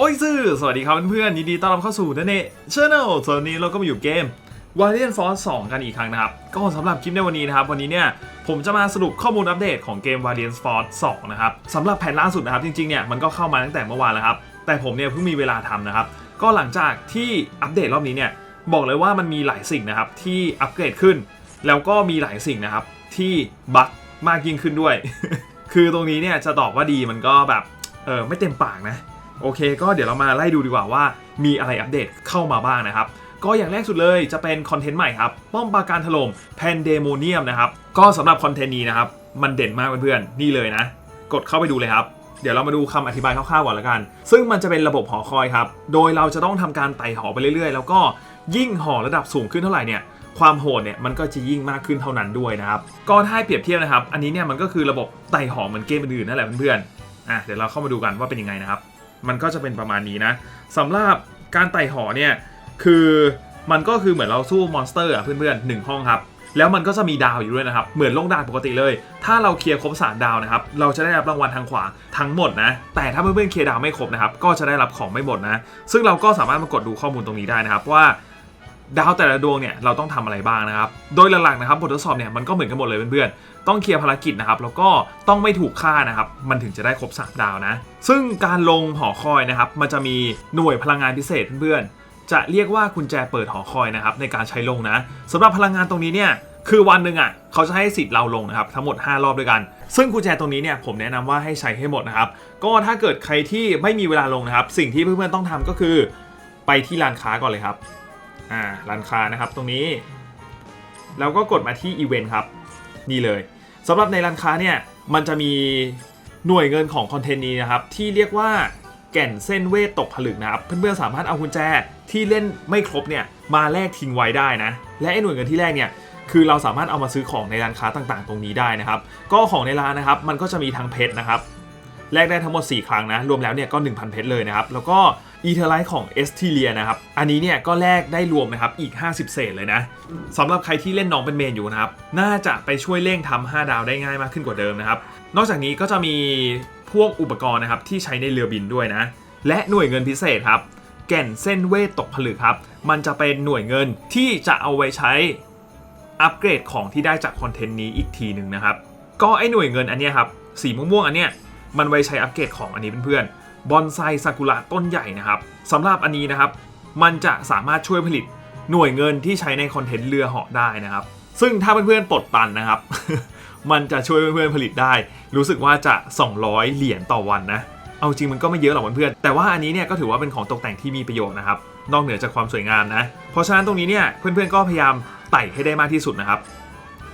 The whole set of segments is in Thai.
โอ้ยซื่อสวัสดีครับเพื่อนๆยินดีต้อนรับเข้าสู่เนเชอร์แนลส่วนนนี้เราก็มาอยู่เกม w a r i a n Force 2 กันอีกครั้งนะครับ ก็สำหรับคลิปในวันนี้นะครับ วันนี้เนี่ยผมจะมาสรุปข้อมูลอัปเดตของเกม w a r i a n Force 2 นะครับสำหรับแผนล่าสุดนะครับ จริงๆเนี่ยมันก็เข้ามาตั้งแต่เมื่อวานแล้วครับ แต่ผมเนี่ยเพิ่งมีเวลาทำนะครับ ก็หลังจากที่อัปเดตรอบนี้เนี่ยบอกเลยว่ามันมีหลายสิ่งนะครับที่อัปเกรดขึ้น แล้วก็มีหลายสิ่งนะครับที่บั๊กมากยิ่งขึ้นด้วย คือตรงนี้เนี่ยจะตอบว่าดีมันก็แบบเออไม่เต็มปากนะ โอเค ก็เดี๋ยวเรามาไล่ดูดีกว่าว่ามีอะไรอัปเดตเข้ามาบ้างนะครับ ก็อย่างแรกสุดเลยจะเป็นคอนเทนต์ใหม่ครับ ป้อมปราการถล่มแพนเดโมเนียมนะครับ ก็สำหรับคอนเทนต์นี้นะครับ มันเด่นมากเพื่อนๆนี่เลยนะ กดเข้าไปดูเลยครับเดี๋ยวเรามาดูคำอธิบายคร่าวๆก่อนละกัน ซึ่งมันจะเป็นระบบหอคอยครับ โดยเราจะต้องทำการไต่หอไปเรื่อยๆ แล้วก็ยิ่งหอระดับสูงขึ้นเท่าไหร่เนี่ย ความโหดเนี่ยมันก็จะยิ่งมากขึ้นเท่านั้นด้วยนะครับ ก็ถ้าเปรียบเทียบนะครับ อันนี้เนี่ยมันก็คือระบบไต่หอเหมือนเกมอื่นๆนั่นแหละเพื่อนๆ อะเดี๋ยวเราเข้ามาดูกันว่าเป็นยังไงนะครับ มันก็จะเป็นประมาณนี้นะสำหรับการไต่หอเนี่ยคือมันก็คือเหมือนเราสู้มอนสเตอร์อะเพื่อนๆหนึ่งห้องครับ แล้วมันก็จะมีดาวอยู่ด้วยนะครับ เหมือนลงดาวปกติเลย ถ้าเราเคลียร์ครบสามดาวนะครับ เราจะได้รับรางวัลทางขวาทั้งหมดนะ แต่ถ้าเพื่อนๆเคลียร์ดาวไม่ครบนะครับ ก็จะได้รับของไม่หมดนะ ซึ่งเราก็สามารถมากดดูข้อมูลตรงนี้ได้นะครับว่า ดาวแต่ละดวงเนี่ยเราต้องทำอะไรบ้างนะครับ โดยหลักๆนะครับบททดสอบเนี่ยมันก็เหมือนกันหมดเลยเพื่อนๆ ต้องเคลียร์ภารกิจนะครับแล้วก็ต้องไม่ถูกฆ่านะครับ มันถึงจะได้ครบ 3 ดาวนะ ซึ่งการลงหอคอยนะครับมันจะมีหน่วยพลังงานพิเศษเพื่อนๆ จะเรียกว่ากุญแจเปิดหอคอยนะครับในการใช้ลงนะสำหรับพลังงานตรงนี้เนี่ยคือวันหนึ่งอะเขาจะให้สิทธิ์เราลงนะครับทั้งหมด 5 รอบด้วยกัน ซึ่งกุญแจตรงนี้เนี่ยผมแนะนำว่าให้ใช้ให้หมดนะครับก็ถ้าเกิดใครที่ไม่มีเวลาลงนะครับ สิ่งที่เพื่อนๆต้องทำก็คือ ไปที่ร้านค้าก่อนเลยครับ อ่าร้านค้านะครับตรงนี้ แล้วก็กดมาที่อีเวนต์ครับ นี่เลยสำหรับในร้านค้าเนี่ยมันจะมีหน่วยเงินของคอนเทนต์นี้นะครับ ที่เรียกว่าแก่นเส้นเวทตกผลึกนะครับ เพื่อนๆสามารถเอากุญแจที่เล่นไม่ครบเนี่ยมาแลกทิ้งไว้ได้นะ และไอ้หน่วยเงินที่แรกเนี่ยคือเราสามารถเอามาซื้อของในร้านค้าต่างๆ ตรงนี้ได้นะครับ ก็ของในร้านนะครับมันก็จะมีทั้งเพชรนะครับ แลกได้ทั้งหมด 4 ครั้งนะ รวมแล้วเนี่ยก็ 1,000 เพชรเลยนะครับ แล้วก็อีเทอร์ไลท์ของเอสทีเลียนะครับ อันนี้เนี่ยก็แลกได้รวมนะครับอีก 50 เศษเลยนะสำหรับใครที่เล่นน้องเป็นเมนอยู่นะครับ น่าจะไปช่วยเร่งทำ5ดาวได้ง่ายมากขึ้นกว่าเดิมนะครับ นอกจากนี้ก็จะมีพวกอุปกรณ์นะครับที่ใช้ในเรือบินด้วยนะ และหน่วยเงินพิเศษครับ แก่นเส้นเวทตกผลึกครับ มันจะเป็นหน่วยเงินที่จะเอาไว้ใช้อัปเกรดของที่ได้จากคอนเทนต์นี้อีกทีหนึ่งนะครับ ก็ไอหน่วยเงินอันนี้ครับ สีม่วงๆอันเนี้ย มันไว้ใช้อัปเกรดของอันนี้เพื่อนๆบอนไซซากุระต้นใหญ่นะครับสำหรับอันนี้นะครับ มันจะสามารถช่วยผลิตหน่วยเงินที่ใช้ในคอนเทนต์เรือเหาะได้นะครับ ซึ่งถ้าเพื่อนๆปลดตันนะครับ มันจะช่วยเพื่อนๆผลิตได้ รู้สึกว่าจะ 200 เหรียญต่อวันนะเอาจริงมันก็ไม่เยอะหรอกเพื่อนๆแต่ว่าอันนี้เนี่ยก็ถือว่าเป็นของตกแต่งที่มีประโยชน์นะครับนอกเหนือจากความสวยงามนะ เพราะฉะนั้นตรงนี้เนี่ยเพื่อนๆก็พยายามไต่ให้ได้มากที่สุดนะครับ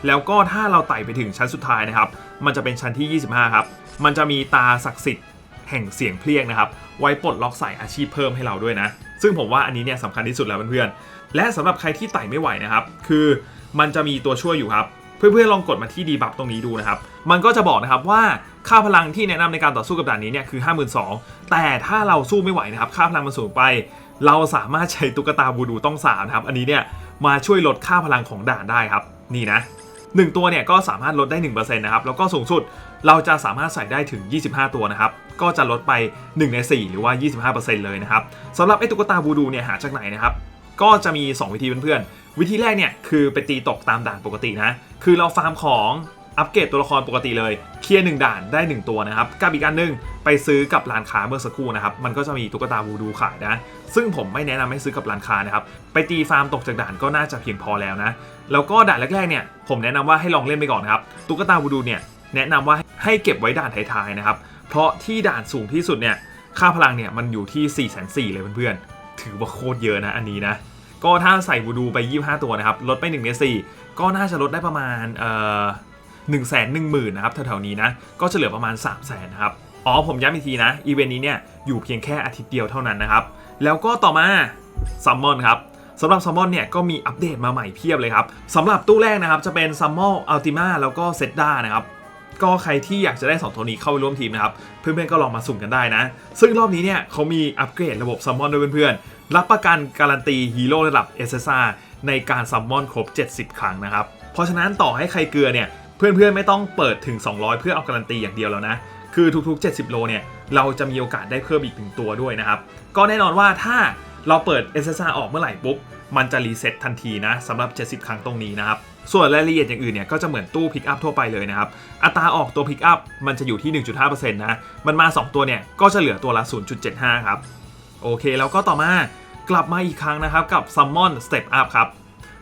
แล้วก็ถ้าเราไต่ไปถึงชั้นสุดท้ายนะครับ มันจะเป็นชั้นที่ 25 ครับ มันจะมีตาศักดิ์สิทธิ์แห่งเสียงเพลียงนะครับ ไว้ปลดล็อกสายอาชีพเพิ่มให้เราด้วยนะ ซึ่งผมว่าอันนี้เนี่ยสำคัญที่สุดแล้วเพื่อนๆ และสำหรับใครที่ไต่ไม่ไหวนะครับ คือมันจะมีตัวช่วยอยู่ครับ เพื่อนๆลองกดมาที่ดีบัฟตรงนี้ดูนะครับ มันก็จะบอกนะครับว่าค่าพลังที่แนะนำในการต่อสู้กับด่านนี้เนี่ยคือ 52,000 แต่ถ้าเราสู้ไม่ไหวนะครับ ค่าพลังมันสูงไป เราสามารถใช้ตุ๊กตาบูดูต้องสามนะครับ อันนี้เนี่ยมาช่วยลดค่าพลังของด่านได้ครับ นี่นะ 1 ตัวเนี่ยก็สามารถลดได้1%นะครับแล้วก็สูงสุดเราจะสามารถใส่ได้ถึง 25 ตัวนะครับก็จะลดไป 1 ใน 4 หรือว่า 25%เลยนะครับสำหรับไอ้ตุ๊กตาบูดูเนี่ยหาจากไหนนะครับก็จะมี 2 วิธีเพื่อนๆวิธีแรกเนี่ยคือไปตีตกตามด่านปกตินะคือเราฟาร์มของ อัปเกรดตัวละครปกติเลย เคลียร์หนึ่งด่านได้ 1 ตัวนะครับ กับอีกอันหนึงไปซื้อกับร้านค้าเมื่อสักครู่นะครับ มันก็จะมีตุ๊กตาวูดูขายนะ ซึ่งผมไม่แนะนำให้ซื้อกับร้านค้านะครับ ไปตีฟาร์มตกจากด่านก็น่าจะเพียงพอแล้วนะ แล้วก็ด่านแรกๆเนี่ย ผมแนะนำว่าให้ลองเล่นไปก่อนนครับ ตุ๊กตาวูดูเนี่ย แนะนำว่าให้เก็บไว้ด่านท้ายๆนะครับ เพราะที่ด่านสูงที่สุดเนี่ย ค่าพลังเนี่ยมันอยู่ที่4 4 0 0 0เลยเพื่อนๆ ถือว่าโคตรเยอะนะอันนี้นะ ก็ถ้าใส่วูดูไป 25 ตัวนะครับ ลดไป1ใน4ก็น่าจะลดได้ประมาณเอ่อ 1 1 0 0 0 0นะครับแถวๆนี้นะก็จะเหลือประมาณ 3 0 0 0 0นนะครับอ๋อผมย้ำอีกทีนะอีเวนต์นี้เนี่ยอยู่เพียงแค่อาทิตย์เดียวเท่านั้นนะครับแล้วก็ต่อมาซัมมอนครับสำหรับซัมมอนเนี่ยก็มีอัปเดตมาใหม่เพียบเลยครับสำหรับตู้แรกนะครับจะเป็นซัมมอนอัลติมาแล้วก็เซตด้านะครับก็ใครที่อยากจะได้ 2 ตัวนี้เข้าไปร่วมทีมนะครับ เพื่อนๆก็ลองมาสุ่มกันได้นะ ซึ่งรอบนี้เนี่ยเขามีอัปเกรดระบบซัมมอนด้วยเพื่อนๆ รับประกันการันตีฮีโร่ระดับ SSR ในการซัมมอนครบ 70 ครั้งนะครับ เพราะฉะนั้นต่อให้ใครเกลือเนี่ย เพื่อนๆไม่ต้องเปิดถึง 200 เพื่อเอาการันตีอย่างเดียวแล้วนะ คือทุกๆ 70 โลเนี่ยเราจะมีโอกาสได้เพิ่มอีกหนึ่งตัวด้วยนะครับ ก็แน่นอนว่าถ้าเราเปิด SSR ออกเมื่อไหร่ปุ๊บ มันจะรีเซ็ตทันทีนะสำหรับ 70 ครั้งตรงนี้นะครับ ส่วนรายละเอียดอย่างอื่นเนี่ยก็จะเหมือนตู้พิกอัพทั่วไปเลยนะครับ อัตราออกตัวพิกอัพมันจะอยู่ที่ 1.5%นะ มันมา 2 ตัวเนี่ยก็จะเหลือตัวละ 0.75 ครับ โอเคแล้วก็ต่อมากลับมาอีกครั้งนะครับกับ Summon Step Up ครับ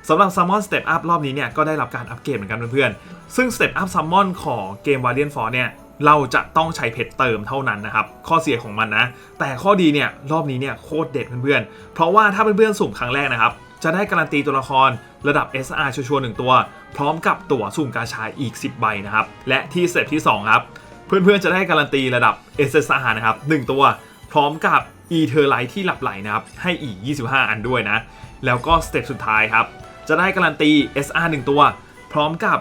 สำหรับ Summon Step Up รอบนี้เนี่ยก็ได้รับการอัปเกรดเหมือนกันเพื่อนๆ ซึ่ง Step Up Summon ของเกม Valiant f o r c เนี่ยเราจะต้องใช้เพชรเติมเท่านั้นนะครับ ข้อเสียของมันนะ แต่ข้อดีเนี่ยรอบนี้เนี่ยโคตรเด็ดเพื่อนๆ เพราะว่าถ้าเพื่อนๆสุ่มครั้งแรกนะครับ จะได้การันตีตัวละครระดับ SR ชัวร์ๆหนึ่งตัว พร้อมกับตั๋วสุ่มกาชาอีก 10 ใบนะครับ และที่สเตปที่ 2 ครับ เพื่อนๆจะได้การันตีระดับ SSR นะครับ 1 ตัว พร้อมกับ e t e r l i t ที่หลับไหลนะครับให้อีก 25 อันด้วยนะ แล้วก็สเต็ปสุดท้ายครับ จะได้การันตี SR 1 ตัว พร้อมกับ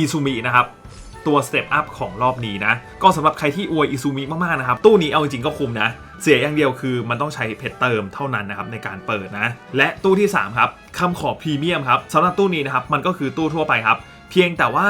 e s u m i นะครับตัวสเต็ปอัพของรอบนี้นะ ก็สำหรับใครที่อวยอิซูมิมากๆนะครับ ตู้นี้เอาจริงๆก็คุ้มนะ เสียอย่างเดียวคือมันต้องใช้เพชรเติมเท่านั้นนะครับในการเปิดนะ และตู้ที่ 3 ครับคำขอพรีเมียมครับสำหรับตู้นี้นะครับ มันก็คือตู้ทั่วไปครับ เพียงแต่ว่า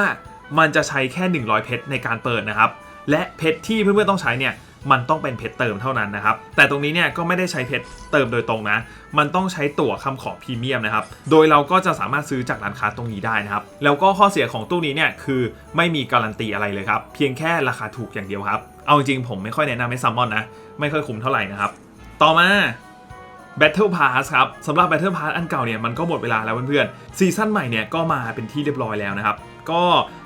มันจะใช้แค่ 100 เพชรในการเปิดนะครับ และเพชรที่เพื่อนๆต้องใช้เนี่ย มันต้องเป็นเพชรเติมเท่านั้นนะครับ แต่ตรงนี้เนี่ยก็ไม่ได้ใช้เพชรเติมโดยตรงนะ มันต้องใช้ตั๋วคำขอพรีเมียมนะครับ โดยเราก็จะสามารถซื้อจากร้านค้าตรงนี้ได้นะครับ แล้วก็ข้อเสียของตู้นี้เนี่ยคือไม่มีการันตีอะไรเลยครับ เพียงแค่ราคาถูกอย่างเดียวครับ เอาจริงผมไม่ค่อยแนะนำให้ซัมมอนนะ ไม่ค่อยคุ้มเท่าไหร่นะครับ ต่อมา Battle Pass ครับสำหรับ Battle Pass อันเก่าเนี่ยมันก็หมดเวลาแล้วเพื่อนๆซีซั่นใหม่เนี่ยก็มาเป็นที่เรียบร้อยแล้วนะครับ ก็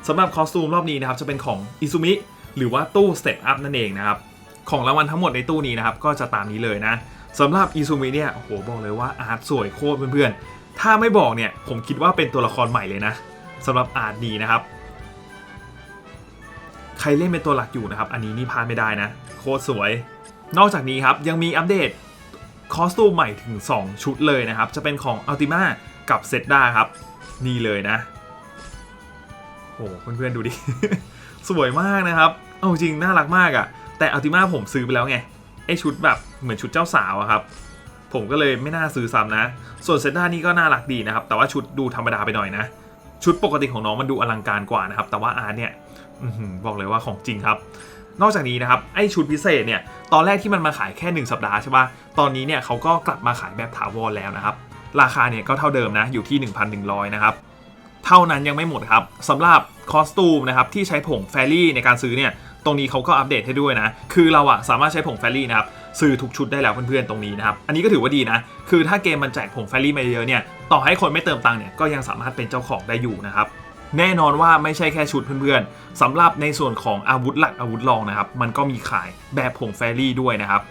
สำหรับคอสตูมรอบนี้นะครับจะเป็นของอิซุมิหรือว่าตู้ Step Up นั่นเองนะครับ ของรางวัลทั้งหมดในตู้นี้นะครับ ก็จะตามนี้เลยนะสำหรับอิซูมิเนี่ยโหบอกเลยว่าอาร์ตสวยโคตรเพื่อนๆ ถ้าไม่บอกเนี่ยผมคิดว่าเป็นตัวละครใหม่เลยนะสำหรับอาร์ตดีนะครับ ใครเล่นเป็นตัวหลักอยู่นะครับ อันนี้นี่พลาดไม่ได้นะ โคตรสวย นอกจากนี้ครับยังมีอัปเดตคอสตูมใหม่ถึง 2 ชุดเลยนะครับ จะเป็นของ Ultima กับเซ d ด้าครับ นี่เลยนะโอ้โหเพื่อนๆดูดิ สวยมากนะครับ เอาจริงน่ารักมากอะ่ะ แต่อัลติมาผมซื้อไปแล้วไงไอชุดแบบเหมือนชุดเจ้าสาวอะครับ ผมก็เลยไม่น่าซื้อซ้ำนะ ส่วนเซนด้านี่ก็น่ารักดีนะครับ แต่ว่าชุดดูธรรมดาไปหน่อยนะ ชุดปกติของน้องมันดูอลังการกว่านะครับ แต่ว่าอาร์ตเนี่ยอบอกเลยว่าของจริงครับ นอกจากนี้นะครับไอชุดพิเศษเนี่ยตอนแรกที่มันมาขายแค่ 1 สัปดาห์ใช่ปะตอนนี้เนี่ยเขาก็กลับมาขายแบบถาวรแล้วนะครับ ราคาเนี่ยก็เท่าเดิมนะอยู่ที่ 1,100 นะครับเท่านั้นยังไม่หมดครับสำหรับคอสตูมนะครับที่ใช้ผงแฟรี่ในการซื้อเนี่ย ตรงนี้เขาก็อัปเดตให้ด้วยนะ คือเราอะสามารถใช้ผงแฟรี่นะครับซื้อทุกชุดได้แล้วเพื่อนๆตรงนี้นะครับ อันนี้ก็ถือว่าดีนะ คือถ้าเกมมันแจกผงแฟรี่มาเยอะเนี่ย ต่อให้คนไม่เติมตังค์เนี่ยก็ยังสามารถเป็นเจ้าของได้อยู่นะครับแน่นอนว่าไม่ใช่แค่ชุดเพื่อนๆสำหรับในส่วนของอาวุธหลักอาวุธรองนะครับ มันก็มีขายแบบผงแฟรี่ด้วยนะครับ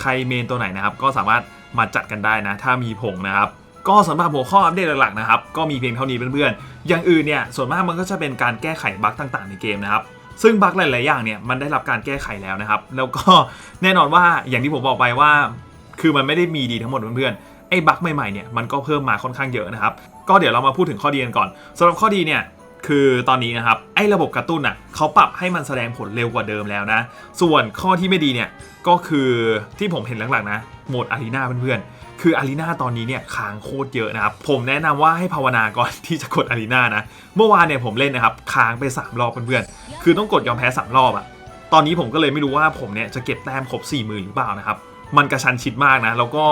ใครเมนตัวไหนนะครับ ก็สามารถมาจัดกันได้นะ ถ้ามีผงนะครับ ก็สำหรับหัวข้ออัปเดตหลักๆนะครับ ก็มีเพียงเท่านี้เพื่อนๆ อย่างอื่นเนี่ยส่วนมากมันก็จะเป็นการแก้ไขบั๊กต่างๆ ในเกมนะครับ ซึ่งบั๊กหลาย ๆ อย่างเนี่ยมันได้รับการแก้ไขแล้วนะครับ แล้วก็แน่นอนว่าอย่างที่ผมบอกไปว่า คือมันไม่ได้มีดีทั้งหมดเพื่อนๆไอ้บั๊กใหม่ ๆ เนี่ยมันก็เพิ่มมาค่อนข้างเยอะนะครับ ก็เดี๋ยวเรามาพูดถึงข้อดีกันก่อนสำหรับข้อดีเนี่ยคือตอนนี้นะครับไอ้ระบบกระตุ้นอะเขาปรับให้มันแสดงผลเร็วกว่าเดิมแล้วนะ ส่วนข้อที่ไม่ดีเนี่ยก็คือที่ผมเห็นหลังๆนะโหมดอารีนาเพื่อนๆ คืออารีนาตอนนี้เนี่ยค้างโคตรเยอะนะครับ ผมแนะนำว่าให้ภาวนาก่อนที่จะกดอารีนานะ เมื่อวานเนี่ยผมเล่นนะครับค้างไป 3 รอบเพื่อนๆ คือต้องกดยอมแพ้ 3 รอบอะตอนนี้ผมก็เลยไม่รู้ว่าผมเนี่ยจะเก็บแต้มครบ4 0,000หรือเปล่านะครับ มันกระชันชิดมากนะ แล้วก็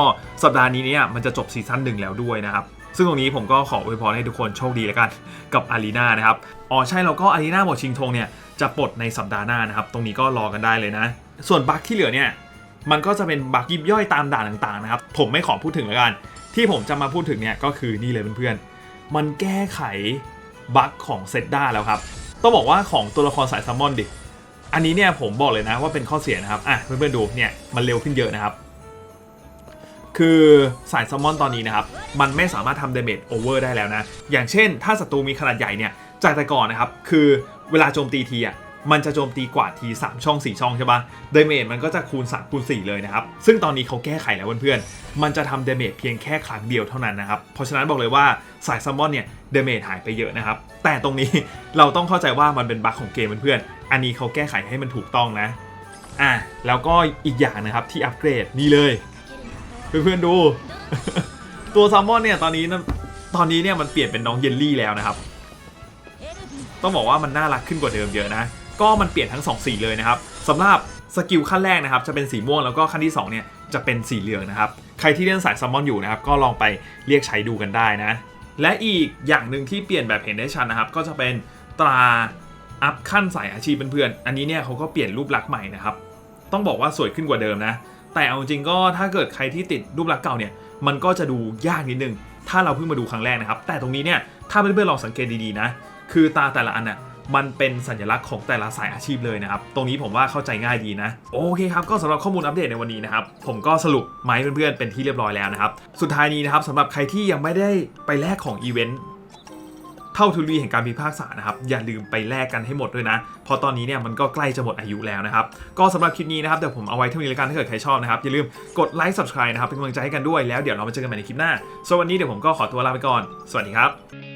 สัปดาห์นี้เนี่ยมันจะจบซีซั่นหนึ่งแล้วด้วยนะครับ ซึ่งตรงนี้ผมก็ขออวยพรให้ทุกคนโชคดีแล้วกันกับอารีนานะครับ อ๋อใช่แล้วก็อารีนาหมดชิงธงเนี่ยจะปลดในสัปดาห์หน้านะครับ ตรงนี้ก็รอกันได้เลยนะ ส่วนบั๊กที่เหลือเนี่ย มันก็จะเป็นบักยิบย่อยตามด่านต่างๆนะครับผมไม่ขอพูดถึงแล้วกัน ที่ผมจะมาพูดถึงเนี่ยก็คือนี่เลยเพื่อนๆมันแก้ไขบักของเซตด้าแล้วครับต้องบอกว่าของตัวละครสายซัมมอนดิอันนี้เนี่ยผมบอกเลยนะว่าเป็นข้อเสียนะครับอะเพื่อนๆดูเนี่ยมันเร็วขึ้นเยอะนะครับ คือสายซัมมอนตอนนี้นะครับมันไม่สามารถทำเดเมจโอเวอร์ได้แล้วนะ อย่างเช่น ถ้าศัตรูมีขนาดใหญ่เนี่ยจากแต่ก่อนนะครับ คือเวลาโจมตีทีอะ มันจะโจมตีกว่าที 3 ช่อง 4 ช่องใช่ปะเดเมจมันก็จะคูณ 3 คูณ 4 เลยนะครับ ซึ่งตอนนี้เขาแก้ไขแล้วเพื่อนๆ มันจะทำเดเมจเพียงแค่ครั้งเดียวเท่านั้นนะครับ เพราะฉะนั้นบอกเลยว่าสายซัมมอนเนี่ยเดเมจหายไปเยอะนะครับ แต่ตรงนี้เราต้องเข้าใจว่ามันเป็นบั๊กของเกมเพื่อนๆ อันนี้เขาแก้ไขให้มันถูกต้องนะ อะแล้วก็อีกอย่างนะครับที่อัปเกรดนี่เลย เพื่อนๆดู ตัวซัมมอนเนี่ยตอนนี้นะตอนนี้เนี่ยมันเปลี่ยนเป็นน้องเยลลี่แล้วนะครับ ต้องบอกว่ามันน่ารักขึ้นกว่าเดิมเยอะนะ ก็มันเปลี่ยนทั้ง 2 สีเลยนะครับสำหรับสกิลขั้นแรกนะครับจะเป็นสีม่วงแล้วก็ขั้นที่2เนี่ยจะเป็นสีเหลืองนะครับใครที่เล่นสายซัมมอนอยู่นะครับก็ลองไปเรียกใช้ดูกันได้นะและอีกอย่างหนึ่งที่เปลี่ยนแบบเห็นได้ชัดนะครับ ก็จะเป็นตราอัพขั้นสายอาชีพเพื่อนๆอันนี้เนี่ยเขาก็เปลี่ยนรูปลักษณ์ใหม่นะครับ ต้องบอกว่าสวยขึ้นกว่าเดิมนะ แต่เอาจริงก็ถ้าเกิดใครที่ติดรูปลักษณ์เก่าเนี่ยมันก็จะดูยากนิดนึง ถ้าเราเพิ่งมาดูครั้งแรกนะครับ แต่ตรงนี้เนี่ยถ้าเพื่อนๆลองสังเกตดีๆนะ คือตาแต่ละอันน่ะ มันเป็นสัญลักษณ์ของแต่ละสายอาชีพเลยนะครับ ตรงนี้ผมว่าเข้าใจง่ายดีนะ โอเคครับ ก็สำหรับข้อมูลอัปเดตในวันนี้นะครับ ผมก็สรุปมาให้เพื่อนๆเป็นที่เรียบร้อยแล้วนะครับ สุดท้ายนี้นะครับสำหรับใครที่ยังไม่ได้ไปแลกของอีเวนต์เท่าทุลีแห่งการพิพากษานะครับ อย่าลืมไปแลกกันให้หมดด้วยนะ เพราะตอนนี้เนี่ยมันก็ใกล้จะหมดอายุแล้วนะครับ ก็สำหรับคลิปนี้นะครับเดี๋ยวผมเอาไว้เท่านี้แล้วกันถ้าเกิดใครชอบนะครับ อย่าลืมกดไลค์ subscribe นะครับเป็นกำลังใจให้กันด้วยแล้วเดี๋ยวเรามาเจอกันใหม่ในคลิปหน้าส่วนวันนี้เดี๋ยวผมก็ขอตัวลาไปก่อน สวัสดีครับ